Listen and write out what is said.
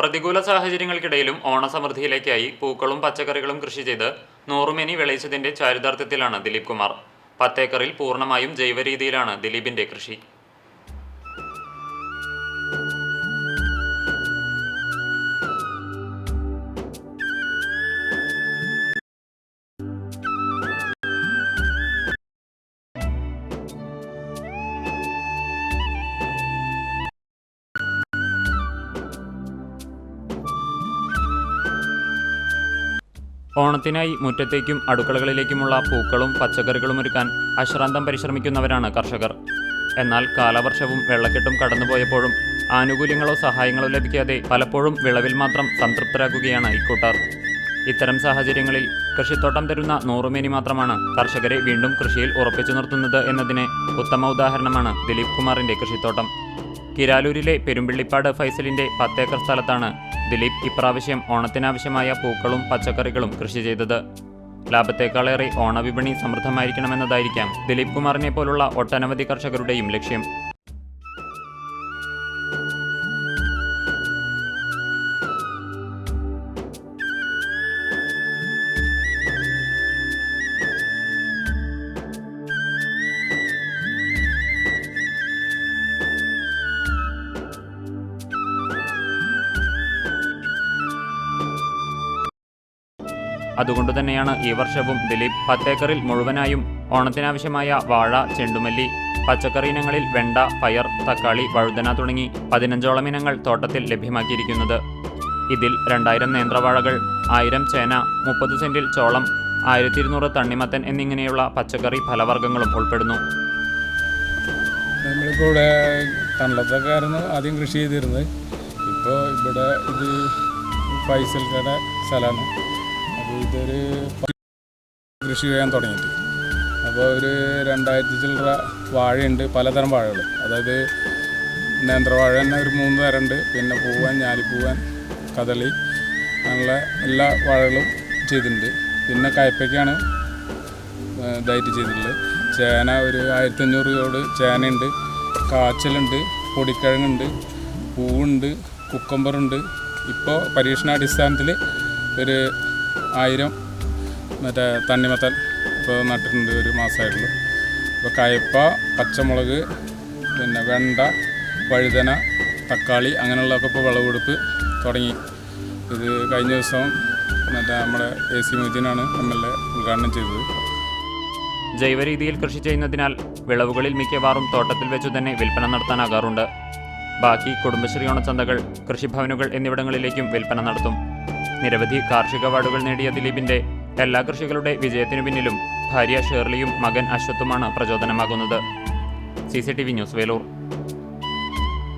പ്രതികൂല സാഹചര്യങ്ങൾക്കിടയിലും ഓണസമൃദ്ധിയിലേക്കായി പൂക്കളും പച്ചക്കറികളും കൃഷി ചെയ്ത് നൂറുമേനി വിളയിച്ചതിന്റെ ചാരിതാർത്ഥ്യത്തിലാണ് ദിലീപ് കുമാർ. പത്തേക്കറിൽ പൂർണമായും ജൈവരീതിയിലാണ് ദിലീപിന്റെ കൃഷി. ഓണത്തിനായി മുറ്റത്തേക്കും അടുക്കളകളിലേക്കുമുള്ള പൂക്കളും പച്ചക്കറികളും ഒരുക്കാൻ അശ്രാന്തം പരിശ്രമിക്കുന്നവരാണ് കർഷകർ. എന്നാൽ കാലവർഷവും വെള്ളക്കെട്ടും കടന്നുപോയപ്പോഴും ആനുകൂല്യങ്ങളോ സഹായങ്ങളോ ലഭിക്കാതെ പലപ്പോഴും വിളവിൽ മാത്രം സംതൃപ്തരാകുകയാണ് ഇക്കൂട്ടർ. ഇത്തരം സാഹചര്യങ്ങളിൽ കൃഷിത്തോട്ടം തരുന്ന നൂറുമേനി മാത്രമാണ് കർഷകരെ വീണ്ടും കൃഷിയിൽ ഉറപ്പിച്ചു നിർത്തുന്നത് എന്നതിന് ഉത്തമ ഉദാഹരണമാണ് ദിലീപ് കുമാറിന്റെ കൃഷിത്തോട്ടം. കിരാലൂരിലെ പെരുമ്പിള്ളിപ്പാട് ഫൈസലിന്റെ പത്തേക്കർ സ്ഥലത്താണ് ദിലീപ് ഇപ്രാവശ്യം ഓണത്തിനാവശ്യമായ പൂക്കളും പച്ചക്കറികളും കൃഷി ചെയ്തത്. ലാഭത്തേക്കാളേറെ ഓണവിപണി സമൃദ്ധമായിരിക്കണമെന്നതായിരിക്കാം ദിലീപ് കുമാറിനെ പോലുള്ള ഒട്ടനവധി കർഷകരുടെയും ലക്ഷ്യം. അതുകൊണ്ടു തന്നെയാണ് ഈ വർഷവും ദിലീപ് പത്തേക്കറിൽ മുഴുവനായും ഓണത്തിനാവശ്യമായ വാഴ ചെണ്ടുമല്ലി പച്ചക്കറി ഇനങ്ങളിൽ വെണ്ട പയർ തക്കാളി വഴുതന തുടങ്ങി പതിനഞ്ചോളം ഇനങ്ങൾ തോട്ടത്തിൽ ലഭ്യമാക്കിയിരിക്കുന്നത്. ഇതിൽ രണ്ടായിരം നേന്ത്രവാഴകൾ ആയിരം ചേന മുപ്പത് സെന്റിൽ ചോളം ആയിരത്തി ഇരുന്നൂറ് തണ്ണിമത്തൻ എന്നിങ്ങനെയുള്ള പച്ചക്കറി ഫലവർഗങ്ങളും ഉൾപ്പെടുന്നു. നമ്മളിപ്പോൾ ആദ്യം കൃഷി ചെയ്തിരുന്നത്. ഇപ്പോൾ ഇവിടെ ഇത് ഫൈസൽക്കയുടെ സ്ഥലമാണ്. അപ്പോൾ ഇതൊരു കൃഷി ചെയ്യാൻ തുടങ്ങിയിട്ട്. അപ്പോൾ ഒരു രണ്ടായിരത്തി ചില്ലറ വാഴയുണ്ട് പലതരം വാഴകൾ. അതായത് നേന്ത്രവാഴ തന്നെ ഒരു മൂന്ന് ഉണ്ട് പിന്നെ പൂവൻ ഞാലിപ്പൂവൻ കദളി അങ്ങനെയുള്ള എല്ലാ വാഴകളും ചെയ്തിട്ടുണ്ട്. പിന്നെ കയപ്പയ്ക്കാണ് ഇതായിട്ട് ചെയ്തിട്ടുള്ളത്. ചേന ഒരു ആയിരത്തി അഞ്ഞൂറ് രൂപയോട് ചേനയുണ്ട് കാച്ചലുണ്ട് പൊടിക്കിഴങ്ങുണ്ട് പൂവുണ്ട് കുക്കമ്പറുണ്ട് ഇപ്പോൾ പരീക്ഷണാടിസ്ഥാനത്തിൽ ഒരു ആയിരം മറ്റേ തണ്ണിമത്തൻ ഇപ്പോൾ നട്ടിട്ടുണ്ട് ഒരു മാസമായിട്ടുള്ളൂ. ഇപ്പോൾ കയ്പ പച്ചമുളക് പിന്നെ വെണ്ട വഴുതന തക്കാളി അങ്ങനെയുള്ളതൊക്കെ ഇപ്പോൾ വിളവെടുപ്പ് തുടങ്ങി. ഇത് കഴിഞ്ഞ ദിവസം മറ്റേ നമ്മുടെ എ സി മൊയ്തീനാണ് എം എൽ എ ഉദ്ഘാടനം ചെയ്തത്. ജൈവ രീതിയിൽ കൃഷി ചെയ്യുന്നതിനാൽ വിളവുകളിൽ മിക്കവാറും തോട്ടത്തിൽ വെച്ചു തന്നെ വിൽപ്പന നടത്താനാകാറുണ്ട്. ബാക്കി കുടുംബശ്രീ ഓണച്ചന്തകൾ കൃഷിഭവനുകൾ എന്നിവിടങ്ങളിലേക്കും വിൽപ്പന നടത്തും. നിരവധി കാർഷിക അവാർഡുകൾ നേടിയ ദിലീപിന്റെ എല്ലാ കൃഷികളുടെ വിജയത്തിനു പിന്നിലും ഭാര്യ ഷേർലിയും മകൻ അശ്വത്തുമാണ് പ്രചോദനമാകുന്നത്. C news Velur.